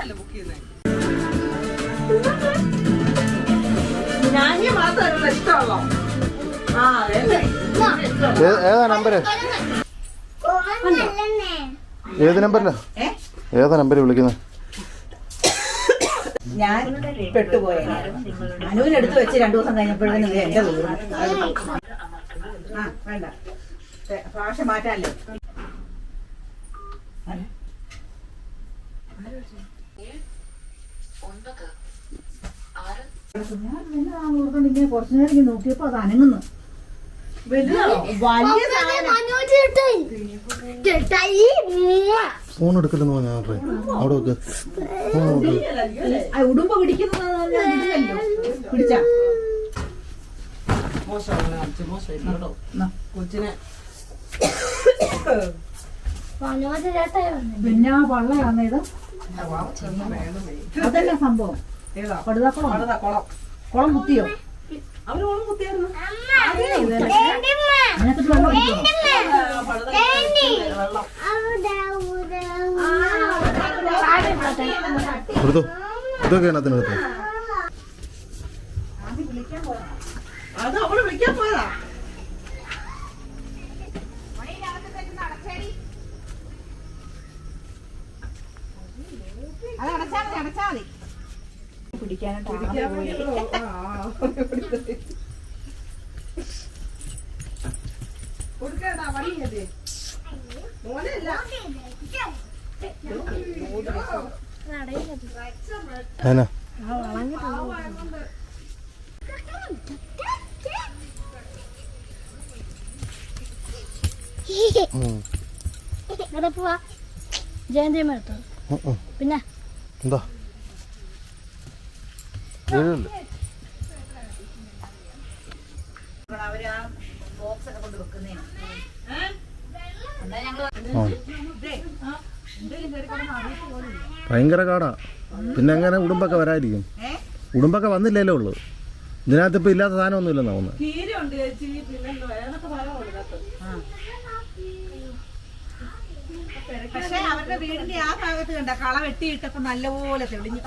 അതുകൊണ്ടല്ലേ ബുക്ക് ചെയ്യുന്നത് ഞാൻ മാത്രമല്ല ഇഷ്ടമുള്ളോ ആ അതെ ഏതാ നമ്പര്? ഏത് നമ്പറിലാ ഏതാ നമ്പര് വിളിക്കുന്നത് ഞാൻ പെട്ടുപോയ. അനുവിനെടുത്ത് വെച്ച് രണ്ടു ദിവസം കഴിഞ്ഞപ്പോഴത്തേനും ഇത് എന്റെ ആ വേണ്ട. ഭാഷ മാറ്റാല്ലേ കുറച്ചു നേരം നോക്കിയപ്പോ അത് അനങ്ങുന്നു ഫോൺ എടുക്കലെന്ന് പറഞ്ഞാ അവിടെ വെക്ക്. ഫോൺ ഉടുമ്പ് പിടിക്കുന്നത് പിടിച്ച. കൊച്ചിനെ. പിന്നെ ഇത്? അതല്ല സംഭവം. പടുതാക്കുളം പടുതാ കുളം. കുളം. കുത്തിയോ? അവർ കുളം കുത്തിയായിരുന്നു. അതിനകത്ത് വെള്ളം? വെള്ളം. എടുത്തോ ഇതൊക്കെ അതിനകത്ത് അത് അവൾ വിളിക്കാൻ പോയതാ. അത് അടച്ചാ മതി അടച്ചാ മതി. കൊടുക്കണ്ടാ വടിയല്ലേ മോനല്ല എടുത്തോ? ഉം, ഉം. പിന്നെ? എന്താ? വീഴല്ലേ ഭയങ്കര കാടാ. പിന്നെ എങ്ങനെ ഉടുമ്പൊക്കെ വരാതിരിക്കും? ഉടുമ്പൊക്കെ വന്നില്ലല്ലോ ഉള്ളു. ഇതിനകത്ത് ഇപ്പൊ ഇല്ലാത്ത സാധനം സാധനമൊന്നും ഇല്ലെന്നാ പക്ഷെ അവരുടെ വീടിന്റെ ആ ഭാഗത്ത് കണ്ട കള വെട്ടിയിട്ടപ്പോ നല്ലപോലെ തെളിഞ്ഞു.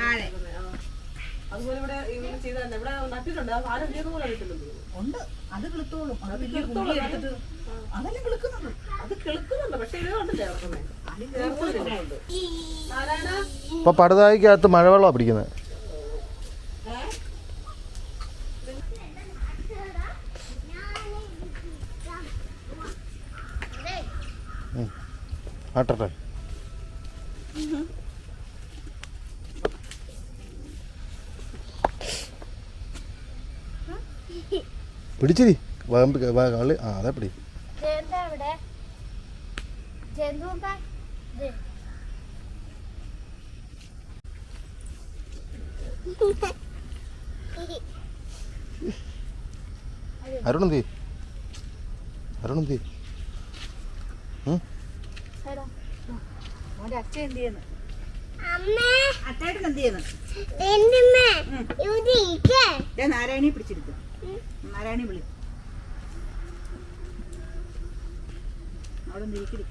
താഴെ. അതുപോലെ ഇവിടെ ചെയ്ത ഇവിടെ നട്ടിട്ടുണ്ട്. പോലെ കിട്ടുന്നുണ്ട് ഉണ്ട്. അത് കിളുത്തോളും. അത് വലിയ എടുത്തിട്ട് അതല്ലേ അത് കിളുക്കുന്നുണ്ട്. പക്ഷെ ഇത് കണ്ടില്ലേ ഇറക്കുന്നേ ചേർക്കുന്നുണ്ട് നാരായണ? ഇപ്പൊ പടുതായിക്കകത്ത് മഴവെള്ളമാണ് പിടിക്കുന്നത് ഉം. ആട്ടട്ടെ പിടിച്ചിരി. വമ്പ് വ- കളി ആ അതെ പിടി. അരുണെന്തി അരുണെന്തി എടാ. അവന്റെ അച്ഛൻ എന്ത് ചെയ്യുന്നു? എന്ത് നാരായണിയെ പിടിച്ചെടുത്തു നാരായണി വിളി. അവിടെ നീക്കിടി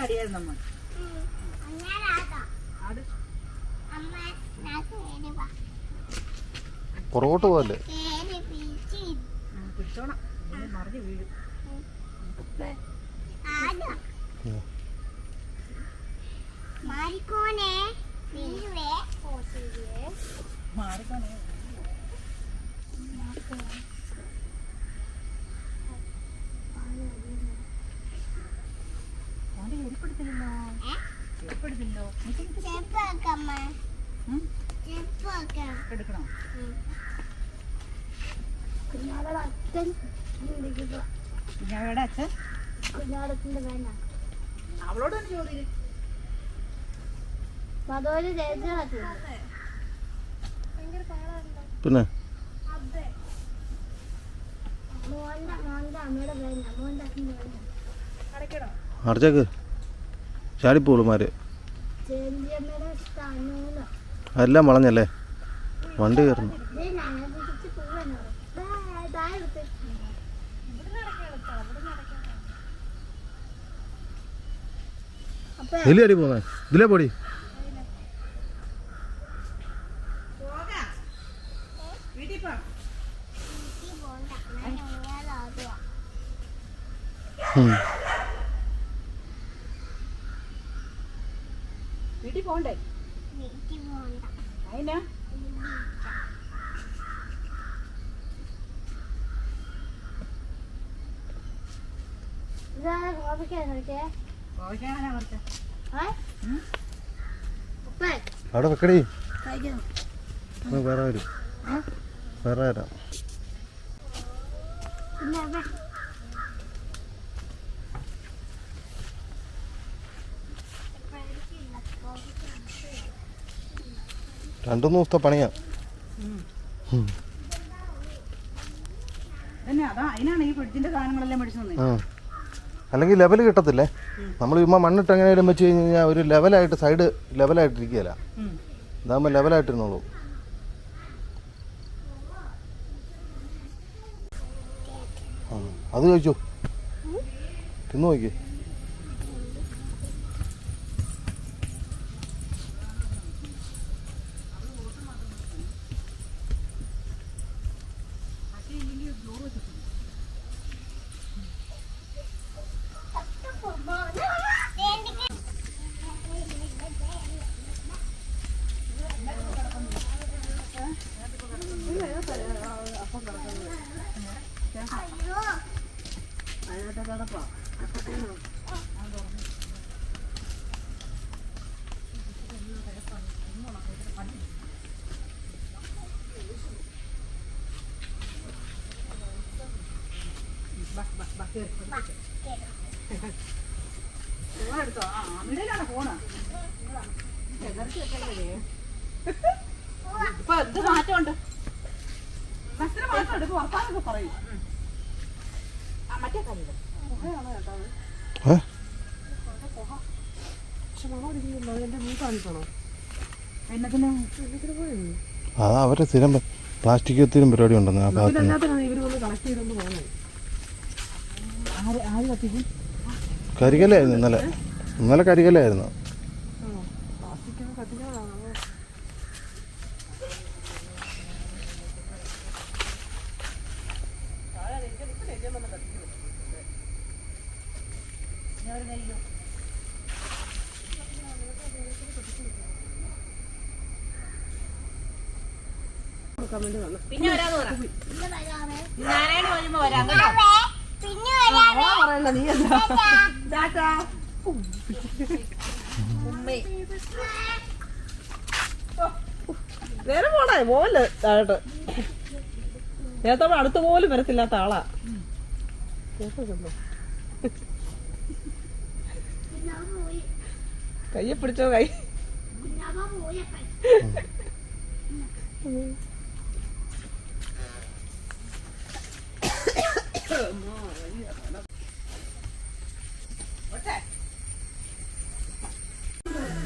അറിയാതെ നമ്മൾ പുറകോട്ട് പോകല്ലേ പിടിച്ച് ആ, എടുക്കണോ? കുഞ്ഞാടെ അച്ഛൻ വിളിക്കുക കുഞ്ഞാവയുടെ അച്ഛൻ? കുഞ്ഞാടത്തിന്റെ വേണ്ട അവളോട് രചന പിന്നെ? അടച്ചേക്ക്. ചാടിപ്പോളുമാര് സ്ഥാനൂല എല്ലാം വളഞ്ഞല്ലേ? വണ്ടി കയറുന്നു. ഇത് ഞങ്ങൾ തിരിച്ച് പോവാനോ താഴെ എടുത്ത് അപ്പൊ എലി അടി പോന്നെ. ഇതിലേ പൊടി. വീട്ടിൽ പോണ്ട ഞാൻ ഇയാളാകുക ഉം. വീട്ടിൽ പോണ്ടേ എനിക്ക് പോണ്ട അതിനാ ഇതാണ് കോപിക്കാൻ നോക്കിയേ പോകാനാ കുറച്ച് ഉപ്പേ അവിടെ വെക്കടി. വേറെ വരും. വേറെ വരാം. രണ്ടു ദിവസത്തെ പണിയാ. അതാ അതിനാണ് ഈ ഫ്രിഡ്ജിന്റെ സാധനങ്ങളെല്ലാം മേടിച്ചു തന്നെ. ആ. അല്ലെങ്കിൽ ലെവൽ കിട്ടത്തില്ലേ? നമ്മൾ ചുമ്മാ മണ്ണിട്ട് എങ്ങനെയാലും വെച്ച് കഴിഞ്ഞ് കഴിഞ്ഞാൽ ഒരു ലെവലായിട്ട് സൈഡ് ലെവലായിട്ടിരിക്കുകയില്ല ഇതാകുമ്പോൾ ലെവലായിട്ടിരുന്നോളൂ ആ അത് കഴിച്ചു? തിന്നു നോക്കി എടുത്തോ ആ അമിടയിലാണ് ഫോണ് ഇപ്പൊ എന്ത് മാറ്റമുണ്ട് ബസ്സിന് മാറ്റമുണ്ട് ഇപ്പൊ വർത്താനൊക്കെ പറയും ആ അവരുടെ സ്ഥിരം പ്ലാസ്റ്റിക് എത്തിയും പരിപാടി ഉണ്ടെന്ന് ആ ഭാഗത്ത് കരികലായിരുന്നു ഇന്നലെ. ഇന്നലെ കരികലായിരുന്നു പ്ലാസ്റ്റിക് കത്തിക്കാനാണോ പിന്നെ വരാന്ന് പറ പിന്നെ വരാമേ നാരായണ വരുമ്പോ വരാം കേട്ടോ പിന്നെ വരാമേ പറയണ്ട നീ എന്താ ടാറ്റാ നേരെ പോണേ പോവല്ലേ താഴോട്ട് നേരത്തോടെ അടുത്ത് പോലും വരത്തില്ലാത്ത ആളാ. കയ്യെ പിടിച്ചോ കൈ. കുഞ്ഞാമ്മ പോയി അപ്പൻ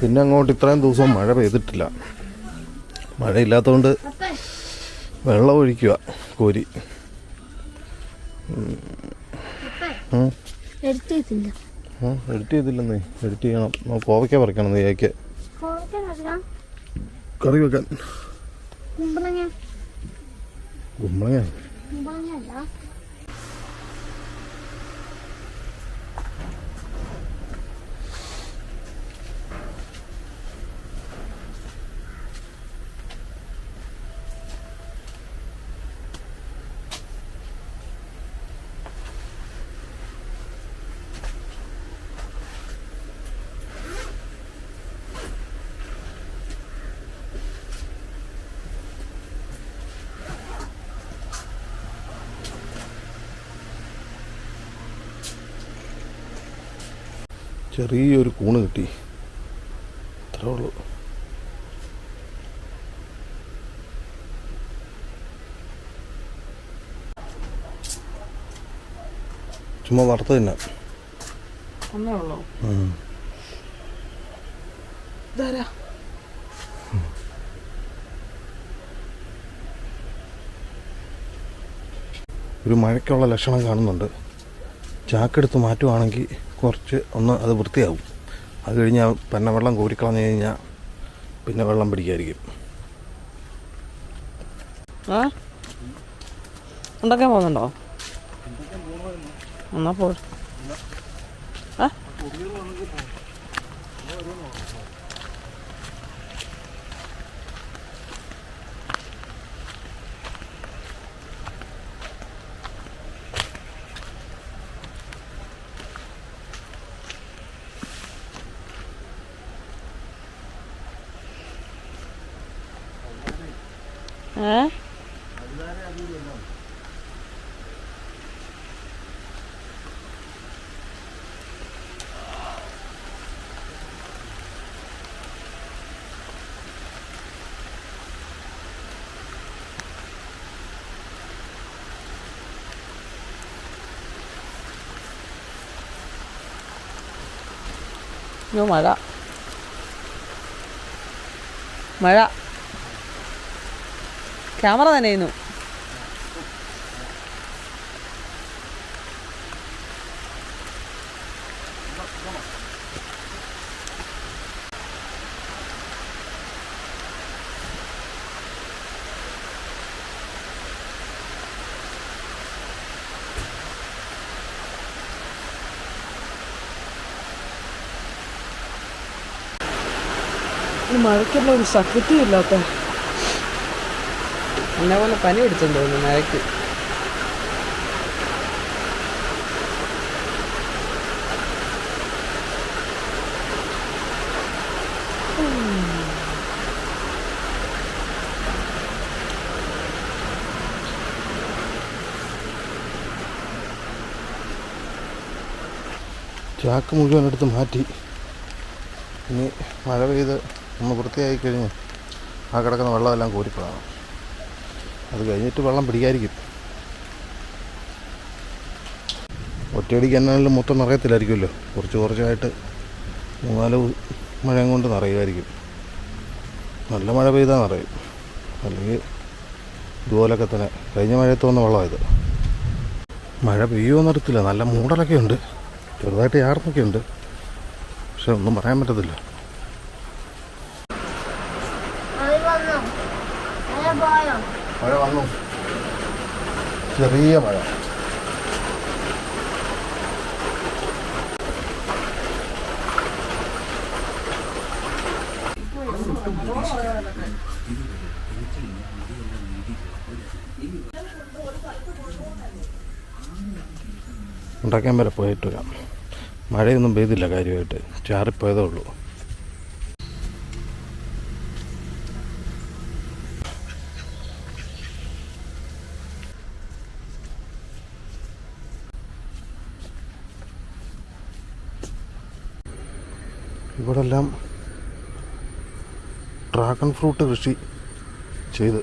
പിന്നെ അങ്ങോട്ട് ഇത്രയും ദിവസം മഴ പെയ്തിട്ടില്ല. മഴയില്ലാത്തതുകൊണ്ട് വെള്ളം ഒഴിക്കുക കോരി. എഡിറ്റ് ചെയ്തില്ലെന്നേ എഡിറ്റ് ചെയ്യണം. കോവയ്ക്ക പറിക്കണം നെയ്യാക്ക് കറി വെക്കാൻ. കുമ്പളങ്ങ. കുമ്പളങ്ങ. ചെറിയൊരു കൂണ് കിട്ടി. അത്രേ ഉള്ളൂ. ചുമ്മാ വറുത്ത് തന്നെ. ഒരു മഴയ്ക്കുള്ള ലക്ഷണം കാണുന്നുണ്ട്. ചാക്കെടുത്ത് മാറ്റുവാണെങ്കിൽ കുറച്ച് ഒന്ന് അത് വൃത്തിയാവും. അത് കഴിഞ്ഞാൽ പിന്നെ വെള്ളം കോരിക്കളഞ്ഞു കഴിഞ്ഞാൽ പിന്നെ വെള്ളം പിടിക്കായിരിക്കും. ആ? പോകുന്നുണ്ടോ? എന്നാ പോ ആ? ഏ അയ്യോ മഴ മഴ ക്യാമറ തന്നെയായിരുന്നു. മഴയ്ക്കുള്ള ഒരു ശക്തി ഇല്ലാത്ത എന്നെ പോലെ പനി പിടിച്ചെന്ന് തോന്നുന്നു മഴയ്ക്ക് ചാക്ക് മുഴുവൻ എടുത്ത് മാറ്റി. ഇനി മഴ പെയ്ത് ഒന്ന് വൃത്തിയായി കഴിഞ്ഞ് ആ കിടക്കുന്ന വെള്ളമെല്ലാം കോരിക്കളാണ് അത് കഴിഞ്ഞിട്ട് വെള്ളം പിടിക്കാതിരിക്കും. ഒറ്റയടിക്ക് എന്നാലും മൊത്തം നിറയത്തില്ലായിരിക്കുമല്ലോ. കുറച്ച് കുറച്ചായിട്ട് മൂന്നാൽ മഴയും കൊണ്ട് നിറയുമായിരിക്കും. നല്ല മഴ പെയ്താൽ നിറയും. അല്ലെങ്കിൽ ഇതുപോലൊക്കെ തന്നെ. കഴിഞ്ഞ മഴയത്ത് വന്ന വെള്ളമായത്. മഴ പെയ്യുമോ അറിയത്തില്ല. നല്ല മൂടലൊക്കെ ഉണ്ട് ചെറുതായിട്ട് യാർന്നൊക്കെ ഉണ്ട് പക്ഷെ ഒന്നും പറയാൻ പറ്റത്തില്ല അത് വന്നോ അത് പോയോ മഴ വന്നു. ചെറിയ മഴ. ഉണ്ടാക്കാൻ വരെ പോയിട്ട് വരാം. മഴയൊന്നും പെയ്തില്ല കാര്യമായിട്ട്. ചാറിപ്പോയതേ ഉള്ളൂ. ഇവിടെല്ലാം ഡ്രാഗൺ ഫ്രൂട്ട് കൃഷി ചെയ്ത്.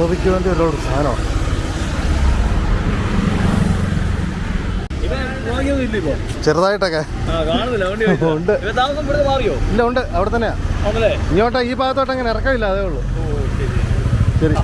ശാംഭവിക്ക് വേണ്ടി ഒരു സാധനമാണ് ചെറുതായിട്ടൊക്കെ ഉണ്ട് ഇല്ല ഉണ്ട്. അവിടെ തന്നെയാ. ഇങ്ങോട്ടാ ഈ ഭാഗത്തോട്ട് അങ്ങനെ ഇറക്കമില്ല അതേ ഉള്ളൂ. ശരി.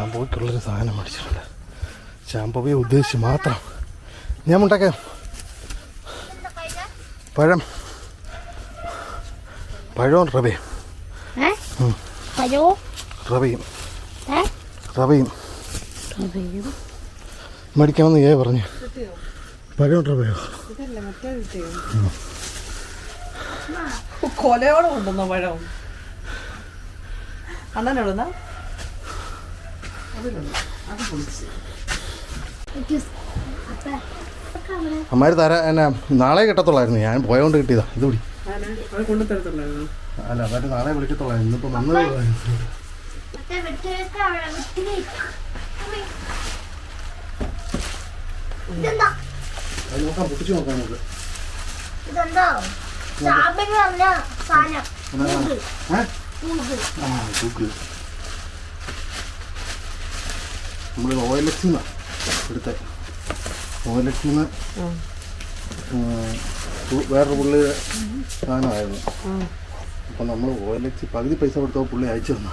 ഷാംപൂക്കുള്ളൊരു സാധനം മേടിച്ചിട്ടുണ്ട്. ഷാംപൂയെ ഉദ്ദേശിച്ച് മാത്രം. ഞാൻ ഉണ്ടാക്കാം പഴം. പഴവും റവയും. റവയും. റവയും. മേടിക്കാമെന്ന് ഏ പറഞ്ഞു. പഴവും റവയോ? കൊലയോടെ കൊണ്ടുവന്നോ പഴം. അണ്ണനോടുന്ന അപ്പ അവിടെ അമ്മാര് തരാ എന്നാ നാളെ കിട്ടത്തുള്ളായിരുന്നു. ഞാൻ പോയോണ്ട് കിട്ടിയതാ. ഇത് പിടി അത് അല്ല അവർ നാളെ വിളിക്കത്തുള്ളായിരുന്നു. ഇന്നിപ്പോ വന്നത് അത് നോക്കാം പൊട്ടിച്ചു നോക്കാം നമുക്ക്. ഇതെന്തോ ചാമ്പന് പറഞ്ഞ സാധനം എന്നാ? ഏ? ഊഹ്. ആ, തൂക്ക് നമ്മൾ എക്സിൽ നിന്നാണ് എടുത്ത ഒ എൽ എക്സിൽ നിന്ന് വേറൊരു പുള്ളി സാധനമായിരുന്നു. അപ്പം നമ്മൾ ഒ പകുതി പൈസ കൊടുത്തപ്പോൾ പുള്ളി അയച്ചു തന്നു.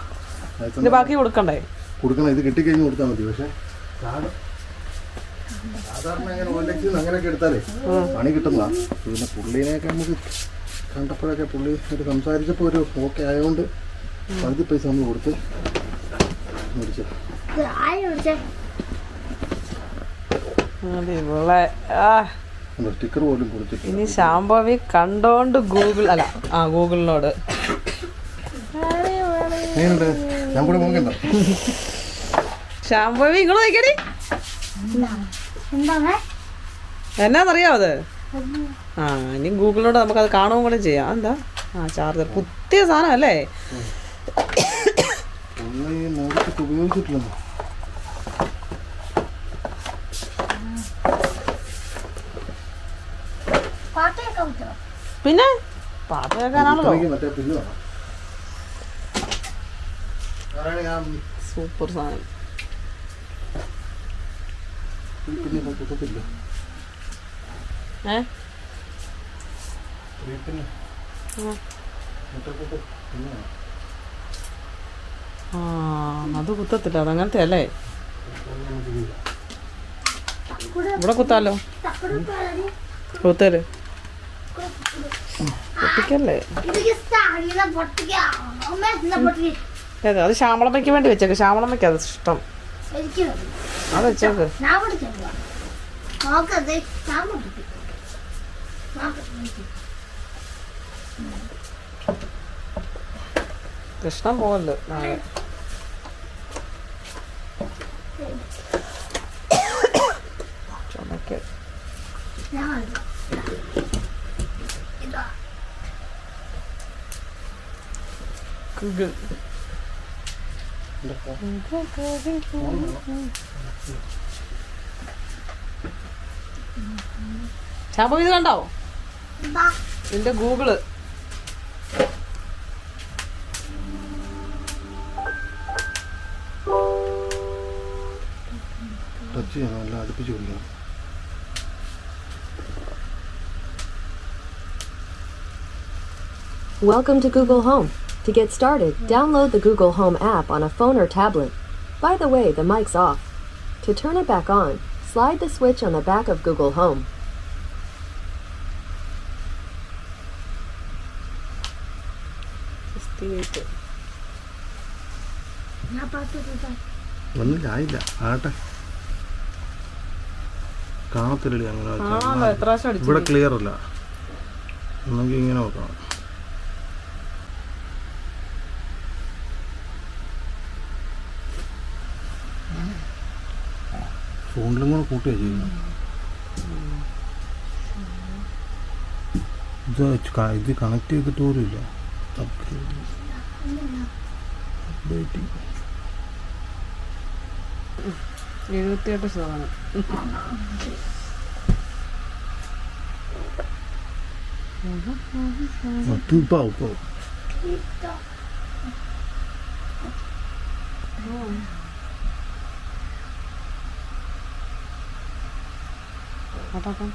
ബാക്കി കൊടുക്കണ്ടേ? കൊടുക്കണം ഇത് കിട്ടിക്കഴിഞ്ഞ് കൊടുത്താൽ മതി. പക്ഷേ സാധ- സാധാരണ അങ്ങനെ എൽ അങ്ങനെയൊക്കെ എടുത്താലേ പണി കിട്ടുന്നതാണ് പിന്നെ പുള്ളീനെയൊക്കെ നമുക്ക് കണ്ടപ്പോഴൊക്കെ പുള്ളി ഒരു സംസാരിച്ചപ്പോൾ ഒരു ഓക്കെ ആയതുകൊണ്ട് പകുതി പൈസ നമ്മൾ കൊടുത്ത് മേടിച്ചു. ഇനി ശാംഭവി കണ്ടോണ്ട് ഗൂഗിൾ അല്ല ആ ഗൂഗിളിനോട്. ശാംഭവി ഇങ്ങോട്ട് നോക്കിയടി. എന്താണ്? എന്നാന്നറിയാവോ അത് ആ ഇനി ഗൂഗിളിനോട് നമുക്കത് കാണുകയും കൂടെ ചെയ്യാം. എന്താ ആ ചാർജർ. പുതിയ സാധനം അല്ലേ? ഉപയോഗിച്ചിട്ടില്ലെന്നോ? പിന്നെ പാട്ട് കേൾക്കാനാണല്ലോ സൂപ്പർ സാധനം. ആ അത് കുത്തത്തില്ല അതങ്ങനത്തെ അല്ലേ ഇവിടെ കുത്താലോ കുത്തൽ പൊട്ടിക്കല്ലേ? അതെ അത് ശ്യാമളമ്മയ്ക്ക് വേണ്ടി വെച്ചേക്ക്. ശ്യാമളമ്മയ്ക്ക് അത് ഇഷ്ടം. അത് വെച്ചേക്ക്. കൃഷ്ണൻ പോകല്ലോ നാളെ ചുമക്ക് ഞാൻ ഇതാ ഗൂഗിൾ ശാമ്പു ഇത് കണ്ടോ? എന്താ? നിന്റെ ഗൂഗിൾ. ടച്ച് ചെയ്യണം അല്ല അടുപ്പിച്ച് പിടിക്കണം. Welcome to Google Home. To get started, download the Google Home app on a phone or tablet. By the way, the mic's off. To turn it back on, slide the switch on the back of Google Home. ഒന്നുമില്ല ആയില്ല ആട്ടെ കാണത്തില്ലടി അങ്ങനെ ഇവിടെ clear അല്ല ഒന്നെങ്കിൽ ഇങ്ങനെ നോക്കണം ഫോണിലും കൂടെ കൂട്ടുക ചെയ്യുന്നത് ഇത് ഇത് കണക്ട് ചെയ്തിട്ട് പോലും ഇല്ല. എഴുപത്തിയെട്ട് ശതമാനം. ഇപ്പം ഇപ്പം. പാട്ടാക്കാം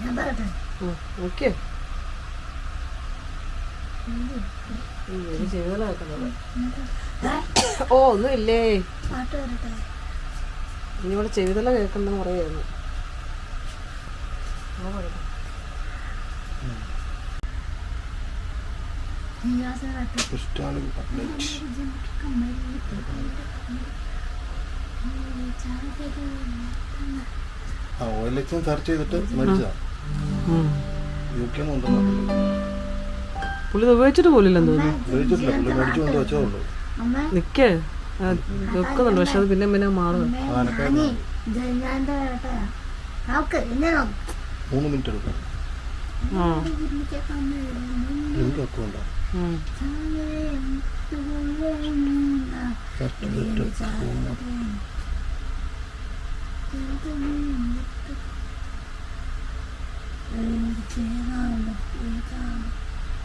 ഞാൻ പറയട്ടെ? ഓക്കെ. ഓ ഒന്നുമില്ലേ? ഇല്ലേ ഇനി ഇവിടെ ചെവിതല കേൾക്കണ്ടെന്ന് പറയായിരുന്നു ആ സെർച്ച് ചെയ്തിട്ട് മരിച്ചതാ യു കെ ഉണ്ടെന്നുണ്ടല്ലോ പുള്ളി ഇത് ഉപയോഗിച്ചിട്ട് പോലില്ലെന്ന് തോന്നുന്നു. ഉപയോഗിച്ചിട്ടില്ല പുള്ളി മേടിച്ചു കൊണ്ട് വെച്ചേ ഉള്ളൂ. നിക്കേ. ആ, വെക്കുന്നുണ്ട് പക്ഷെ അത് പിന്നെ പിന്നെ എന്നെ മൂന്ന് മിനിറ്റ് എടുക്കാം. ആ. ഉണ്ടോ ഉം. സെർച്ച്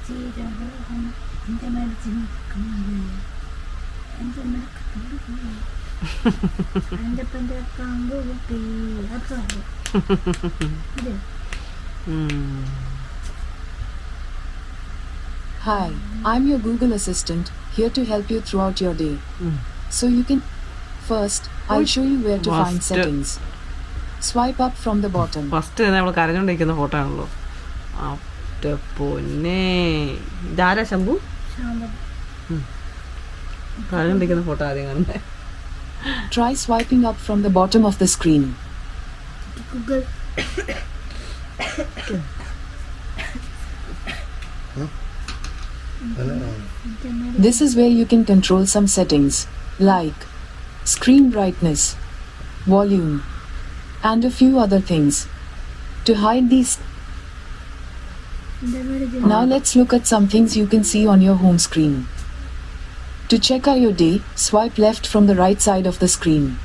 ചെയ്തിട്ട് എന്റെ മേടിച്ച് എന്റെ എന്റെ പെന്റെ കാമ്പ് കുട്ടി അത്ര. Hi, I'm your Google Assistant, here to help you throughout your day. So you can. First, I'll show you where to find settings. Swipe up from the bottom. First നമ്മൾ കരഞ്ഞോണ്ടിരിക്കുന്ന ഫോട്ടോ ആണല്ലോ അപ്പ പൊന്നെ ഇതാരാ ശംഭു ശാന്തം കരഞ്ഞോണ്ടിരിക്കുന്ന ഫോട്ടോ ആദ്യം കാണുന്നത് Try swiping up from the bottom of the screen. Google This is where you can control some settings, like screen brightness, volume, and a few other things. To hide these, now let's look at some things you can see on your home screen. To check IOD, swipe left from the right side of the screen.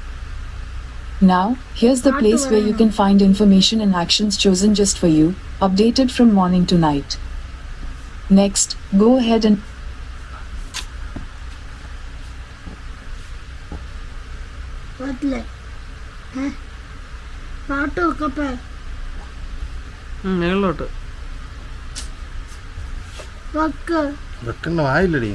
Now, here's the place where you can find information and actions chosen just for you, updated from morning to night. Next, go ahead and പാട്ടില്ലേ ഏ പാട്ട് വെക്കപ്പേ മുകളിലോട്ട് വെക്ക് വെക്കണ്ട ആയില്ലടി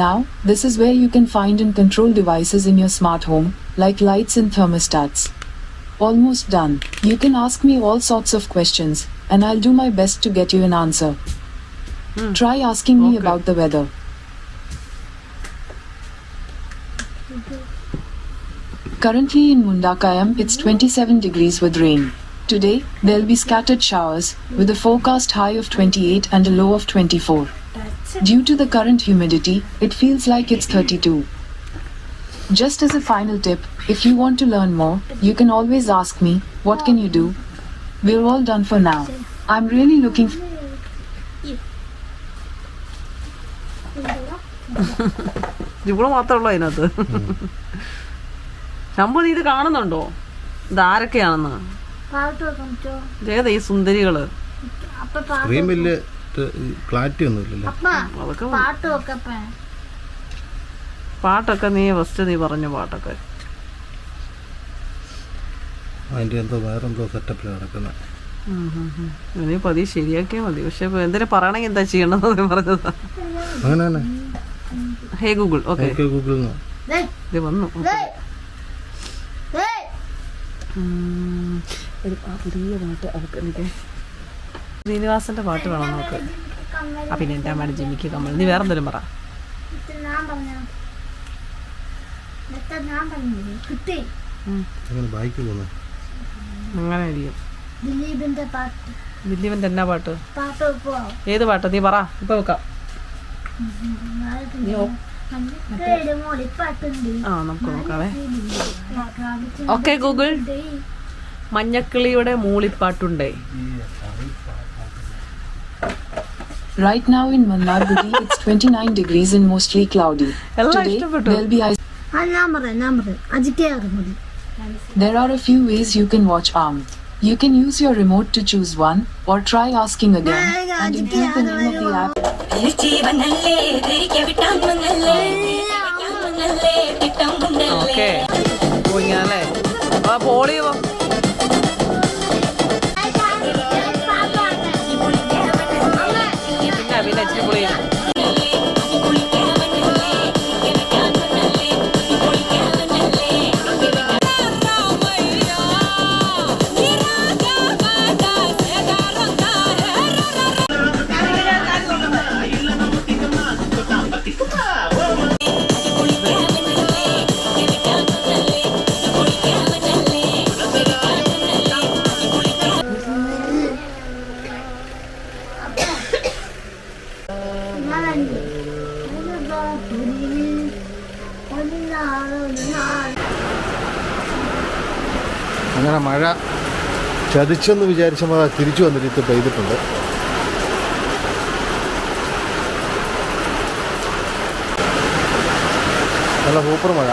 Now, this is where you can find and control devices in your smart home, like lights and thermostats. Almost done. You can ask me all sorts of questions, and I'll do my best to get you an answer. Hmm. Try asking me Okay. about the weather. Currently in Mundakayam, it's 27 degrees with rain. Today, there'll be scattered showers, with a forecast high of 28 and a low of 24. Due to the current humidity, it feels like it's 32. Just as a final tip, if you want to learn more, you can always ask me, what can you do? We're all done for now. I'm really looking ഇവിടെ മാത്രമുള്ള അതിനകത്ത്. ശംഭു നീ ഇത് കാണുന്നുണ്ടോ? ഇത് ആരൊക്കെയാണെന്ന്? ഏതാ ഈ സുന്ദരികൾ? Clarity പാട്ടൊക്കെ നീ ഫസ്റ്റ് നീ പറഞ്ഞ പാട്ടൊക്കെ. അതിന്റെ എന്തോ വേറെന്തോ സെറ്റപ്പിൽ നടക്കുന്നത് ഉം. പതി ശരിയാക്കിയാൽ മതി. പക്ഷെ ഇപ്പൊ എന്തിനാ പറയണമെങ്കിൽ എന്താ ചെയ്യണമെന്ന് പറഞ്ഞതാ. അങ്ങനെ തന്നെ. Hey Google okay. ഇത് വന്നു. ഒരു പുതിയ പാട്ട് അവർക്ക് എനിക്ക് ശ്രീനിവാസന്റെ പാട്ട് വേണം നമുക്ക്. ആ പിന്നെ എന്റെ അമ്മയുടെ ജിമ്മിക്ക് കമ്മൽ. നീ വേറെ എന്തെങ്കിലും പറ. അങ്ങനെ ദിലീപിന്റെ പാട്ട്. ദിലീപിന്റെ എന്നാ പാട്ട്? ഏത് പാട്ട്? നീ പറ. ഇപ്പൊ വെക്കാം. ആ നമുക്ക് നോക്കാവേ ഓക്കെ ഗൂഗിൾ മഞ്ഞക്കിളിയുടെ മൂളിപ്പാട്ടുണ്ടേ Right now in Mannargudi, it's 29 degrees and mostly cloudy. Today, there'll be ice. There are a few ways you can watch ARM, You can use your remote to choose one or try asking again and include the name of the app ജീവനല്ലേ ധരിക്ക വിട്ടാമനല്ലേ വിട്ടാമനല്ലേ വിട്ടാമനല്ലേ okay ഓ ഇങ്ങനെ ആ poly ചതിച്ചെന്ന് വിചാരിച്ച മഴ തിരിച്ചു വന്നിട്ട് ഇത് പെയ്തിട്ടുണ്ട് നല്ല super മഴ.